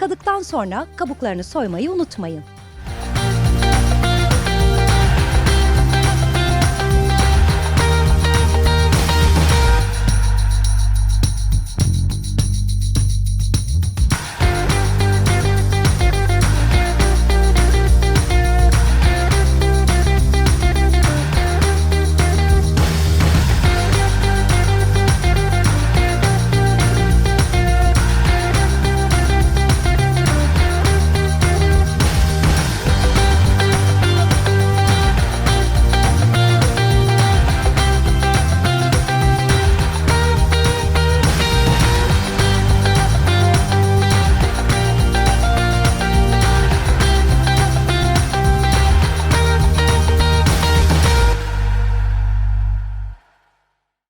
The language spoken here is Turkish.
Yıkadıktan sonra kabuklarını soymayı unutmayın.